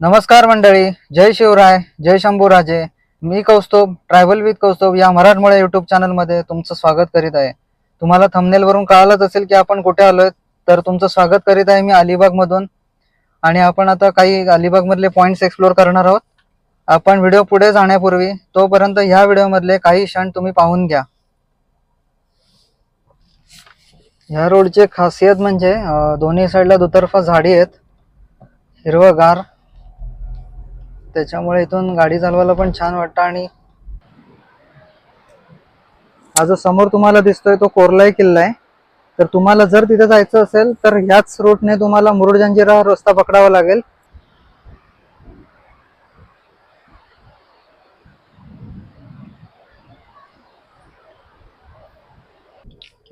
नमस्कार मंडळी जय शिवराय जय शंभूराजे. मी कौस्तुभ ट्रॅव्हल विथ कौस्तुभ या मराठमोळ्या युट्यूब चॅनलमध्ये तुमचं स्वागत करीत आहे. तुम्हाला थंबनेलवरून कळालंच असेल की आपण कुठे आलोय तर तुमचं स्वागत करीत आहे मी अलिबागमधून. आणि आपण आता काही अलिबागमधले पॉईंट्स एक्सप्लोर करणार आहोत. आपण व्हिडिओ पुढे जाण्यापूर्वी तोपर्यंत ह्या व्हिडिओमधले काही क्षण तुम्ही पाहून घ्या. ह्या रोडची खासियत म्हणजे दोन्ही साईडला दुतर्फा झाडी आहेत. हिरवगार. त्याच्यामुळे इथून गाडी चालवायला पण छान वाटतं आणि हा जो समोर तुम्हाला दिसतोय तो कोरलाई किल्ला आहे. तर तुम्हाला जर तिथे जायचं असेल तर ह्याच रूटने तुम्हाला मुरुड जंजिरा रस्ता पकडावा लागेल.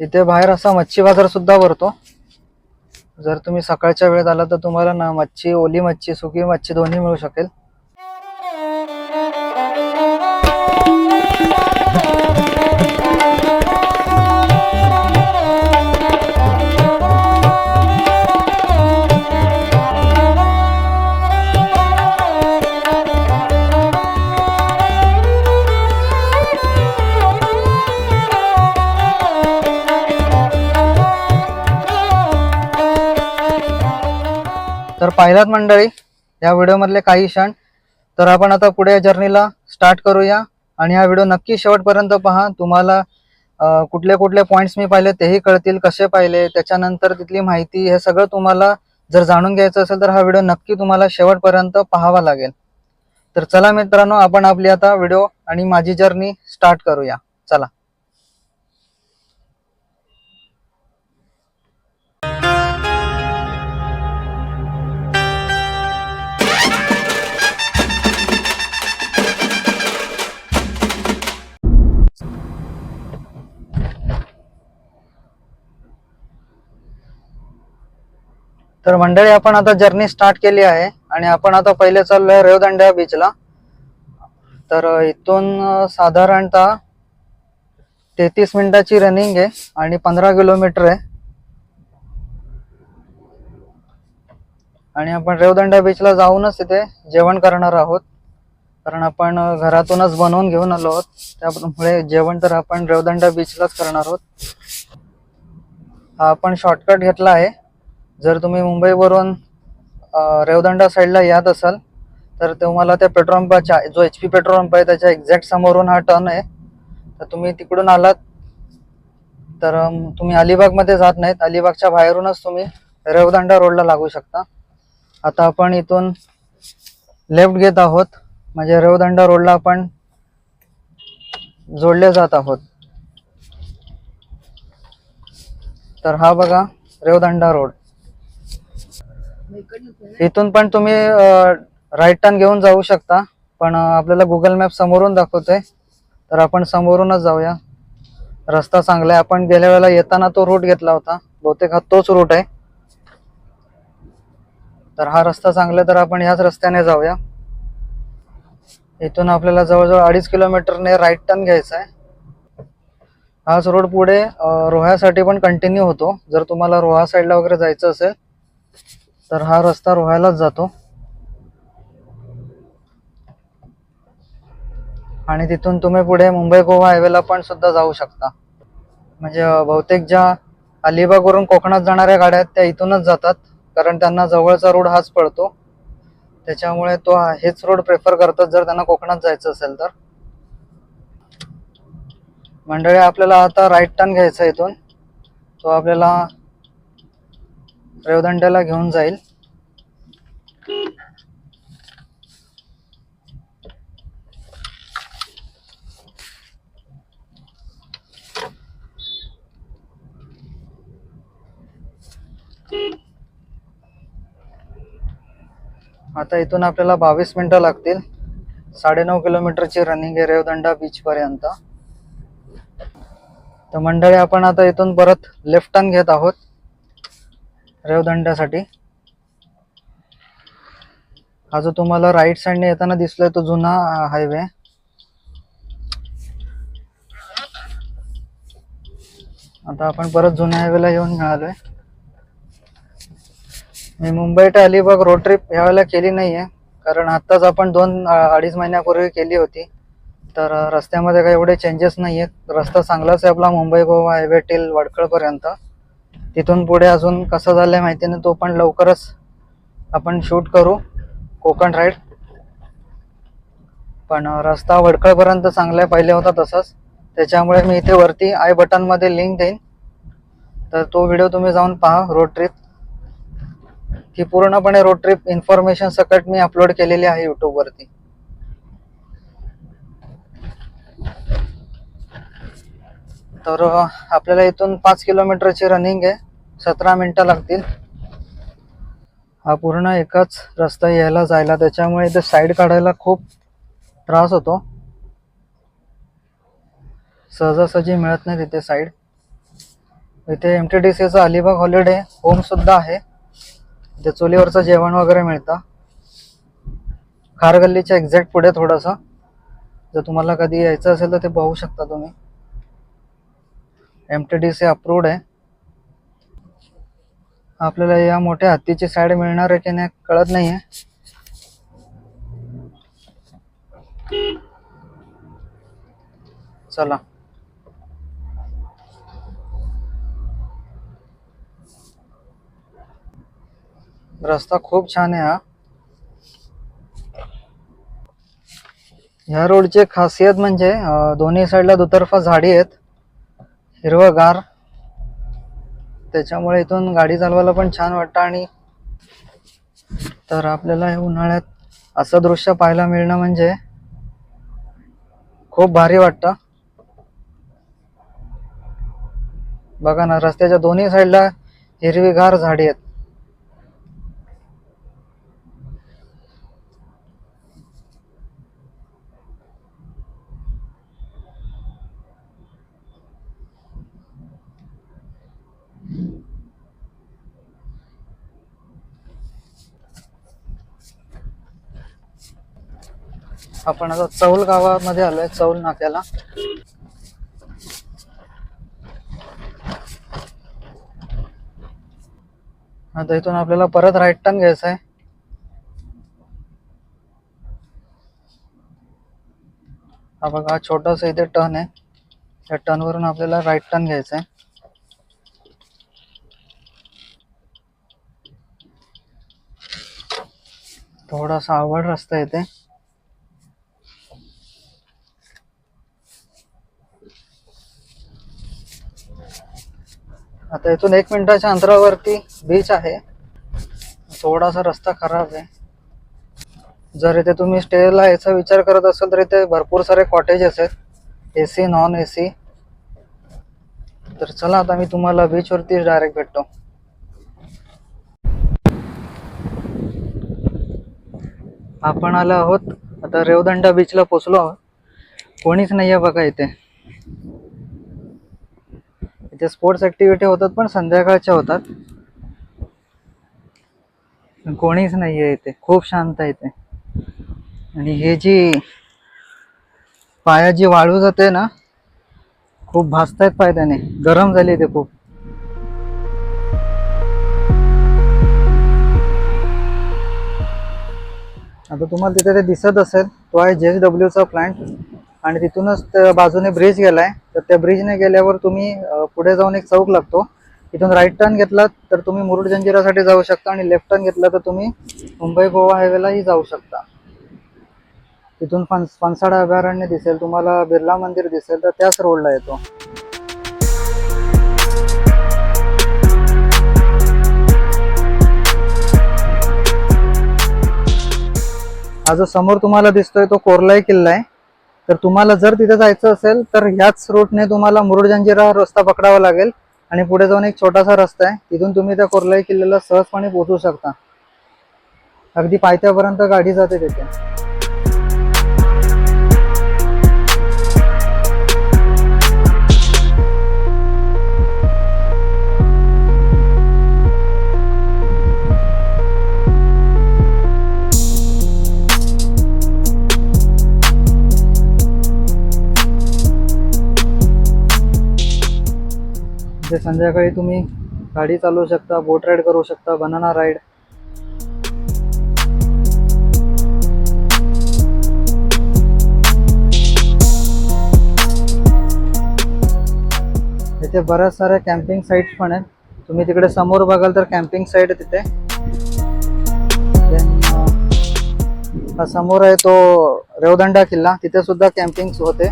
इथे बाहेर असा मच्छी बाजार सुद्धा भरतो. जर तुम्ही सकाळच्या वेळेत आला तर तुम्हाला ना मच्छी ओली मच्छी सुकी मच्छी दोन्ही मिळू शकेल. तर पाहिलात मंडळी या व्हिडिओमधले काही क्षण. तर आपण आता पुढे जर्नीला स्टार्ट करूया. आणि हा व्हिडिओ नक्की शेवटपर्यंत पहा. तुम्हाला कुठले कुठले पॉईंट्स मी पाहिले तेही कळतील कसे पाहिले त्याच्यानंतर तिथली माहिती हे सगळं तुम्हाला जर जाणून घ्यायचं असेल तर हा व्हिडिओ नक्की तुम्हाला शेवटपर्यंत पाहावा लागेल. तर चला मित्रांनो आपण आपली आता व्हिडिओ आणि माझी जर्नी स्टार्ट करूया. चला. तर मंडळी आपण आता जर्नी स्टार्ट केली आहे आणि आपण आता पहिले चाललोय रेवदंड्या बीचला तर इथून साधारणतः तेहतीस मिनिटाची रनिंग आहे आणि पंधरा किलोमीटर आहे. आणि आपण रेवदंड्या बीचला जाऊनच तिथे जेवण करणार आहोत. कारण आपण घरातूनच बनवून घेऊन आलो आहोत. त्यामुळे जेवण तर आपण रेवदंडा बीचलाच करणार आहोत. हा आपण शॉर्टकट घेतला आहे. जर तुम्ही मुंबईवरून रेवदंडा साईडला येत असाल तर तुम्हाला त्या पेट्रोल पंपाच्या जो एच पी पेट्रोल पंप आहे त्याच्या एक्झॅक्ट समोरून हा टर्न आहे. तर तुम्ही तिकडून आलात तर तुम्ही अलिबागमध्ये जात नाहीत. अलिबागच्या बाहेरूनच तुम्ही रेवदंडा रोडला लागू शकता. आता आपण इथून लेफ्ट घेत आहोत. म्हणजे रेवदंडा रोडला आपण जोडले जात आहोत. तर हा बघा रेवदंडा रोड इथून पण तुम्ही राईट टर्न घेऊन जाऊ शकता. पण आपल्याला गुगल मॅप समोरून दाखवतोय. तर आपण समोरूनच जाऊया. रस्ता चांगला आहे. आपण गेल्या वेळेला येताना तो रूट घेतला होता. बहुतेक हा तोच रूट आहे. तर हा रस्ता चांगला आहे तर आपण ह्याच रस्त्याने जाऊया. इथून आपल्याला जवळजवळ अडीच किलोमीटरने राईट टर्न घ्यायचा आहे. हाच रोड पुढे रोह्यासाठी पण कंटिन्यू होतो. जर तुम्हाला रोहा साईडला वगैरे जायचं असेल तर हा रस्ता रोहायलाच जातो. आणि तिथून तुम्ही पुढे मुंबई गोवा हायवेला पण सुद्धा जाऊ शकता. म्हणजे बहुतेक ज्या अलिबागवरून कोकणात जाणाऱ्या गाड्या आहेत त्या इथूनच जातात. कारण त्यांना जवळचा रोड हाच पडतो. त्याच्यामुळे तो हेच रोड प्रेफर करतात जर त्यांना कोकणात जायचं असेल तर. मंडळी आपल्याला आता राईट टर्न घ्यायचा आहे इथून. तो आपल्याला रेवदंड्याला घेऊन जाईल. आता इथून आपल्याला बावीस मिनिटं लागतील. साडेनऊ किलोमीटरची रनिंग आहे रेवदंडा बीच पर्यंत. तर मंडळी आपण आता इथून परत लेफ्ट टर्न घेत आहोत. रेवदंड्यासाठी. हा जो तुम्हाला राईट साईडने येताना दिसतोय तो जुना हायवे आता आपण परत जुन्या हायवेला येऊन मिळालोय. मी मुंबई ते अलिबाग रोड ट्रिप यावेळेला केली नाहीये कारण आत्ताच आपण दोन अडीच महिन्यापूर्वी केली होती. तर रस्त्यामध्ये काही एवढे चेंजेस नाही आहेत रस्ता चांगलाच आहे आपला मुंबई गोवा हायवे टिल वडखळपर्यंत तिथून पुढे अजून कसं झालं आहे माहिती नाही तो पण लवकरच आपण शूट करू. कोकण राईड पण रस्ता वडकळपर्यंत चांगला आहे पहिले होता तसंच. त्याच्यामुळे मी इथे वरती आय बटनमध्ये लिंक देईन. तर तो व्हिडिओ तुम्ही जाऊन पहा रोड ट्रिप ही पूर्णपणे रोड ट्रिप इन्फॉर्मेशन सकट मी अपलोड केलेली आहे यूट्यूबवरती तर आपल्याला इथून पाच किलोमीटरची रनिंग आहे. सतरा मिनटं लागतील. हा पूर्ण एकच रस्ता यायला जायला त्याच्यामुळे इथे साईड काढायला खूप त्रास होतो. सहजासहजी मिळत नाही तिथे साईड इथे एम टी डी सीचा अलिबाग हॉलिडे होमसुद्धा आहे. इथे चुलीवरचं जेवण वगैरे मिळतं. खारगल्लीच्या एक्झॅक्ट पुढे थोडंसं. जर तुम्हाला कधी यायचं असेल तर ते पाहू शकता तुम्ही. M T D C approved आहे. आपल्याला या मोठ्या हत्तीची साईड मिळणार आहे की नाही कळत नाही आहे चला. रस्ता खूप छान आहे हा. ह्या रोडची खासियत म्हणजे दोन्ही साईडला दुतर्फा झाडी आहेत. हिरवगार. त्याच्यामुळे इथून गाडी चालवायला पण छान वाटतं आणि तर आपल्याला हे उन्हाळ्यात असं दृश्य पाहायला मिळणं म्हणजे खूप भारी वाटतं. बघा ना रस्त्याच्या दोन्ही साईडला हिरवीगार झाडी आहेत. आपण आता चौल गावामध्ये आलोय चौल नाक्याला. आता इथून आपल्याला परत राईट टर्न घ्यायचा आहे. हा बघा हा छोटासा इथे टर्न आहे. त्या टर्न वरून आपल्याला राईट टर्न घ्यायचा आहे. थोडासा आवड रस्ता येते आता इथून एक मिनिटाच्या अंतरावरती बीच आहे. थोडासा रस्ता खराब आहे. जर इथे तुम्ही स्टेला याचा विचार करत असाल तर इथे भरपूर सारे कॉटेजेस आहेत. A C non A C तर चला आता मी तुम्हाला बीचवरती डायरेक्ट भेटतो. आपण आलो आहोत. आता रेवदंडा बीचला पोचलो आहोत. कोणीच नाही आहे बघा इथे. इथे स्पोर्ट्स ॲक्टिव्हिटी होतात पण संध्याकाळच्या होतात. कोणीच नाही आहे इथे. खूप शांत आहे इथे. आणि हे जी पाया जी वाळू जाते ना खूप भासतायत पाय त्याने. गरम झाली ते खूप. आता तुम्हाला तिथे ते दिसत असेल तो आहे जे एस डब्ल्यूचा प्लांट आणि तिथूनच त्या बाजूने ब्रिज गेलाय. तर त्या ब्रिजने गेल्यावर तुम्ही पुढे जाऊन एक चौक लागतो. तिथून राईट टर्न घेतलात तर तुम्ही मुरुड जंजिरासाठी जाऊ शकता आणि लेफ्ट टर्न घेतला तर तुम्ही मुंबई गोवा हायवेलाही जाऊ शकता. तिथून फणस फणसाडा अभयारण्य दिसेल तुम्हाला बिर्ला मंदिर दिसेल तर त्याच रोडला येतो. हा जो समोर तुम्हाला दिसतोय तो कोरलाई किल्ला आहे. तर तुम्हाला जर तिथे जायचं असेल तर ह्याच रूटने तुम्हाला मुरुड जंजिरा रस्ता पकडावा लागेल. आणि पुढे जाऊन एक छोटासा रस्ता आहे. तिथून तुम्ही त्या कोरलाई किल्ल्याला सहजपणे पोहोचू शकता. अगदी पायथ्यापर्यंत गाडी जाते तिथे. इथे संध्याकाळी तुम्ही गाडी चालवू शकता बोट राईड करू शकता बनाना राईड इथे बऱ्याच साऱ्या कॅम्पिंग साईट्स पण आहेत. तुम्ही तिकडे समोर बघाल तर कॅम्पिंग साईट आहे तिथे समोर आहे तो रेवदंडा किल्ला. तिथे सुद्धा कॅम्पिंग होते.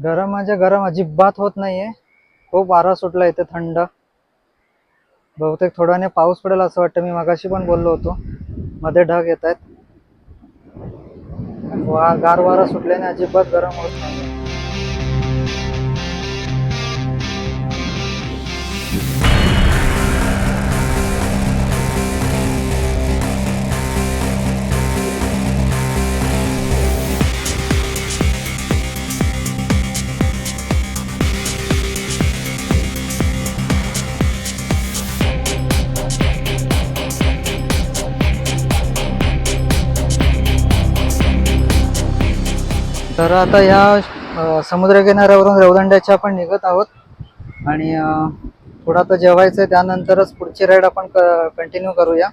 गरम म्हणजे गरम अजिबात होत नाहीये. खूप वारा सुटला इथे थंड. बहुतेक थोड्याने पाऊस पडेल असं वाटतं. मी मगाशी पण बोललो होतो. मध्ये ढग येत आहेत वा गार वारा सुटल्याने अजिबात गरम होत नाही तर आता या समुद्रकिनाऱ्यावरून रेवदंड्याच्या आपण निघत आहोत. आणि थोडं आता जेवायचं आहे त्यानंतरच पुढची राईड आपण कंटिन्यू करूया.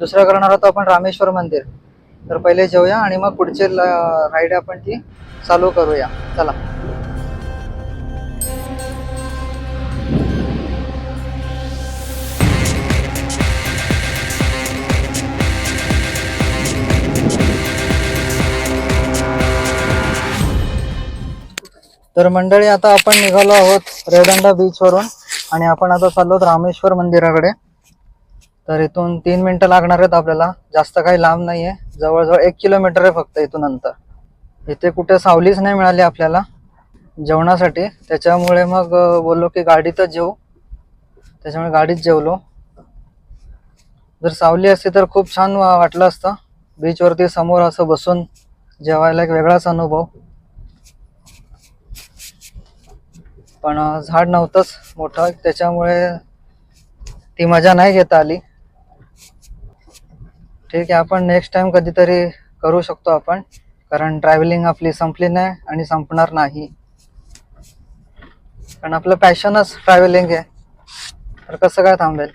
दुसरा करणार आहोत आपण रामेश्वर मंदिर. तर पहिले जेवूया आणि मग पुढचे राईड आपण ती चालू करूया. चला. तर मंडळी आता आपण निघालो आहोत रेडंडा बीच वरून आणि आपण आता चाललो आहोत रामेश्वर मंदिराकडे. तर इथून तीन मिनिटं लागणार आहेत आपल्याला. जास्त काही लांब नाही आहे जवळजवळ एक किलोमीटर आहे फक्त इथून अंतर. इथे कुठे सावलीच नाही मिळाली आपल्याला जेवणासाठी. त्याच्यामुळे मग बोललो की गाडीतच जेवू त्याच्यामुळे गाडीत जेवलो. जर सावली असती तर खूप छान वाटलं असतं. बीचवरती समोर असं बसून जेवायला एक वेगळाच अनुभव. पण झाड नव्हतंच मोठं त्याच्यामुळे ती मजा नाही घेता आली. ठीक आहे आपण नेक्स्ट टाइम कधीतरी करू शकतो आपण कारण ट्रॅव्हलिंग आपली संपली नाही आणि संपणार नाही. कारण आपलं पॅशनच ट्रॅव्हलिंग आहे. तर कसं काय थांबेल?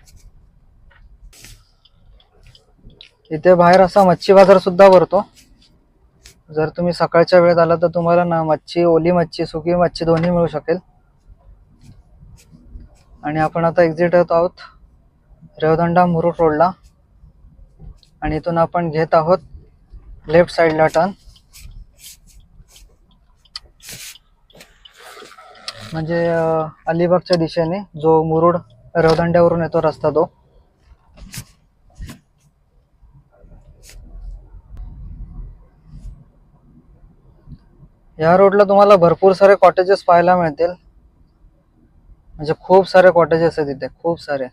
इथे बाहेर असा मच्छी बाजार सुद्धा भरतो. जर तुम्ही सकाळच्या वेळेत आला तर तुम्हाला ना मच्छी ओली मच्छी सुकी मच्छी दोन्ही मिळू शकेल. आणि आपण आता एक्झिट होत आहोत रेवदंडा मुरुड रोडला आणि इथून आपण घेत आहोत लेफ्ट साईडला टर्न म्हणजे अलिबागच्या दिशेने जो मुरुड रेवदंड्यावरून येतो रस्ता तो. या रोडला तुम्हाला भरपूर सारे कॉटेजेस पाहायला मिळतील. म्हणजे खूप सारे कॉटेजेस आहेत तिथे खूप सारे.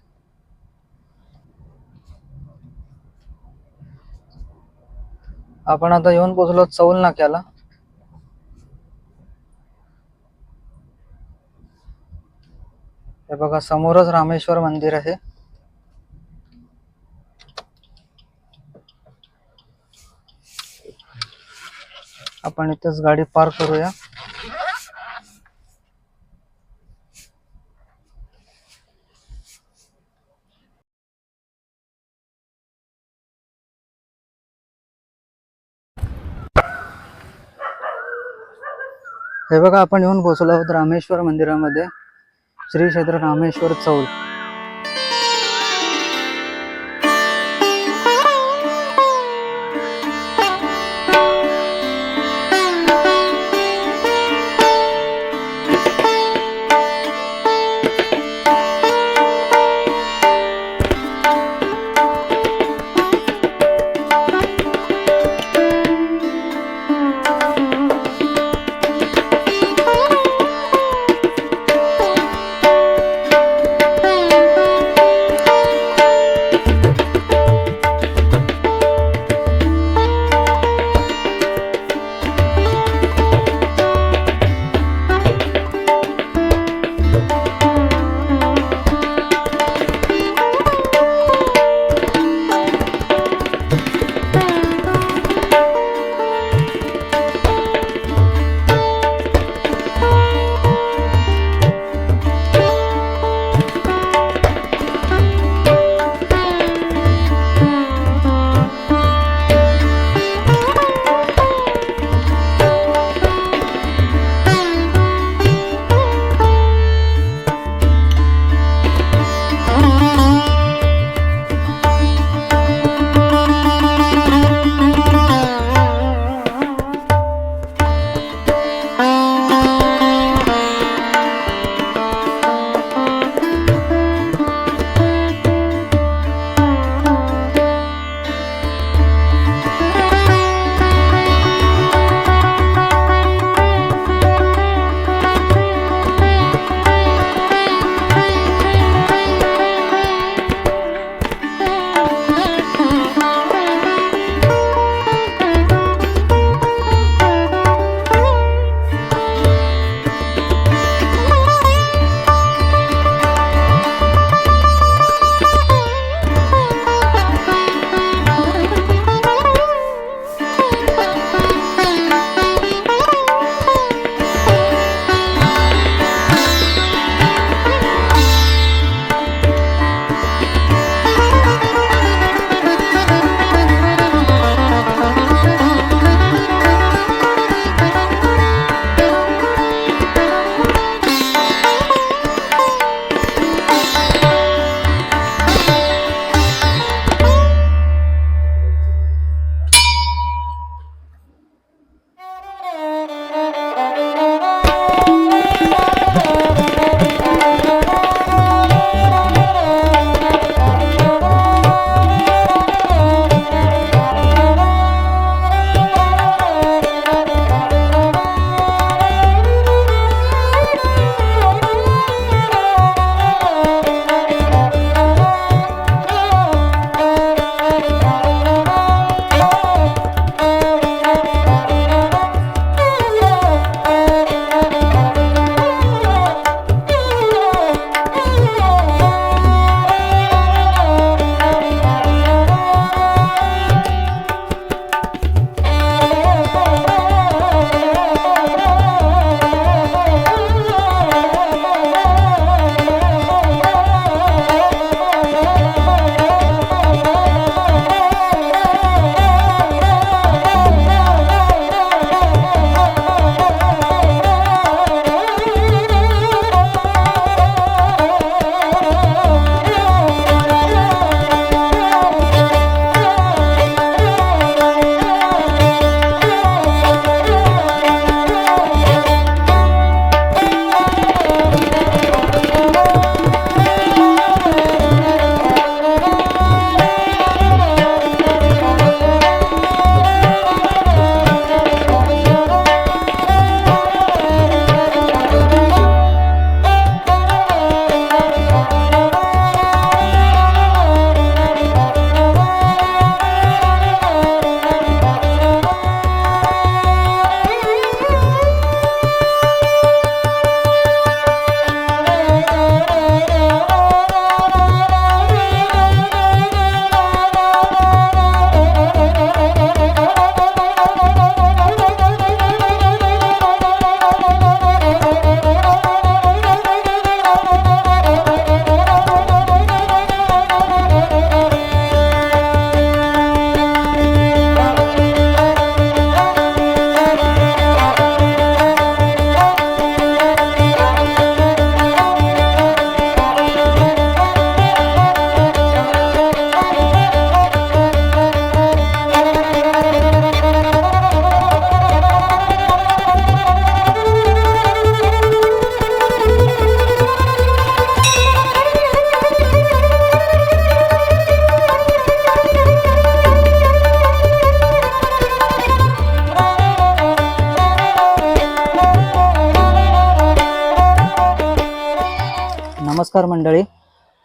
आपण आता येऊन पोचलो चौल नाक्याला. हे बघा समोरच रामेश्वर मंदिर आहे. आपण इथेच गाडी पार्क करूया. हे बघा आपण येऊन पोहोचलो आहोत रामेश्वर मंदिरामध्ये. श्री क्षेत्र रामेश्वर चौल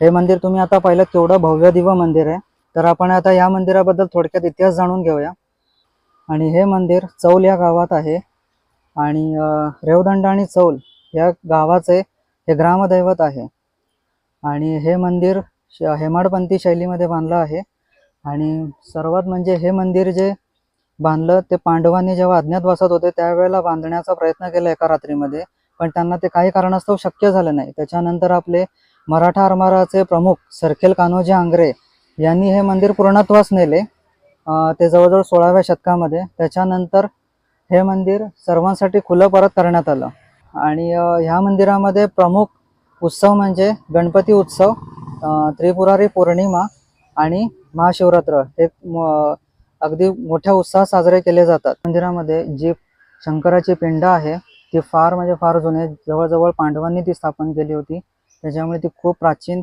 हे मंदिर तुम्ही आता पाहिलं केवढं भव्य दिव्य मंदिर आहे. तर आपण आता या मंदिराबद्दल थोडक्यात इतिहास जाणून घेऊया. आणि हे मंदिर चौल या गावात आहे. आणि रेवदंड आणि चौल या गावाचे हे ग्रामदैवत आहे. आणि हे मंदिर हेमाडपंथी शैलीमध्ये बांधलं आहे. आणि सर्वात म्हणजे हे मंदिर जे बांधलं ते पांडवांनी जेव्हा अज्ञातवासात होते त्यावेळेला बांधण्याचा प्रयत्न केला एका रात्रीमध्ये. पण त्यांना ते काही कारणास्तव शक्य झालं नाही. त्याच्यानंतर आपले मराठा आरमाराचे प्रमुख सरखेल कान्होजी आंग्रे यांनी हे मंदिर पूर्णत्वास नेले. ते जवळजवळ सोळाव्या शतकामध्ये. त्याच्यानंतर हे मंदिर सर्वांसाठी खुलं परत करण्यात आलं. आणि ह्या मंदिरामध्ये प्रमुख उत्सव म्हणजे गणपती उत्सव त्रिपुरारी पौर्णिमा आणि महाशिवरात्र. हे अगदी मोठ्या उत्साहात साजरे केले जातात. मंदिरामध्ये जी शंकराची पिंड आहे ती फार म्हणजे फार जुने. जवळजवळ पांडवांनी ती स्थापन केली होती. त्याच्यामुळे ती खूप प्राचीन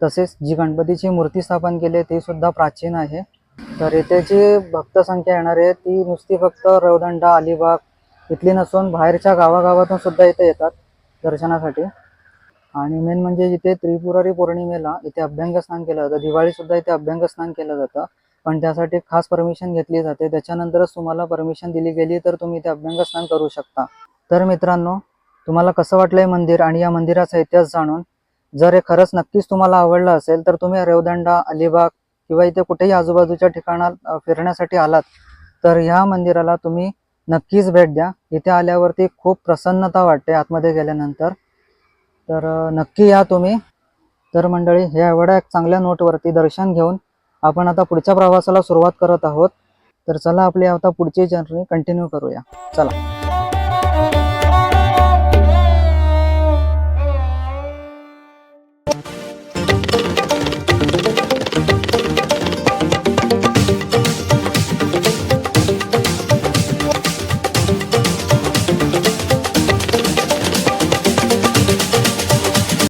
तसेच जी गणपतीची मूर्ती स्थापन केली आहे ती सुद्धा प्राचीन आहे. तर येथे जी भक्तसंख्या येणार आहे ती नुसती फक्त रवदंडा अलिबाग इथली नसून बाहेरच्या गावागावातून सुद्धा इथे येतात दर्शनासाठी. आणि मेन म्हणजे इथे त्रिपुरारी पौर्णिमेला इथे अभ्यंग स्नान केलं जातं. दिवाळी सुद्धा इथे अभ्यंग स्नान केलं जातं. पण त्यासाठी खास परमिशन घेतली जाते. त्याच्यानंतरच तुम्हाला परमिशन दिली गेली तर तुम्ही इथे अभ्यंग स्नान करू शकता. तर मित्रांनो तुम्हाला कसं वाटलं हे मंदिर आणि या मंदिराचा इतिहास जाणून जर हे खरंच नक्कीच तुम्हाला आवडलं असेल तर तुम्ही रेवदंडा अलिबाग किंवा इथे कुठेही आजूबाजूच्या ठिकाणात फिरण्यासाठी आलात तर ह्या मंदिराला तुम्ही नक्कीच भेट द्या. इथे आल्यावरती खूप प्रसन्नता वाटते आतमध्ये गेल्यानंतर. तर नक्की या तुम्ही. तर मंडळी ह्या एवढ्या एक चांगल्या नोटवरती दर्शन घेऊन आपण आता पुढच्या प्रवासाला सुरुवात करत आहोत. तर चला आपली आता पुढची जर्नी कंटिन्यू करूया. चला.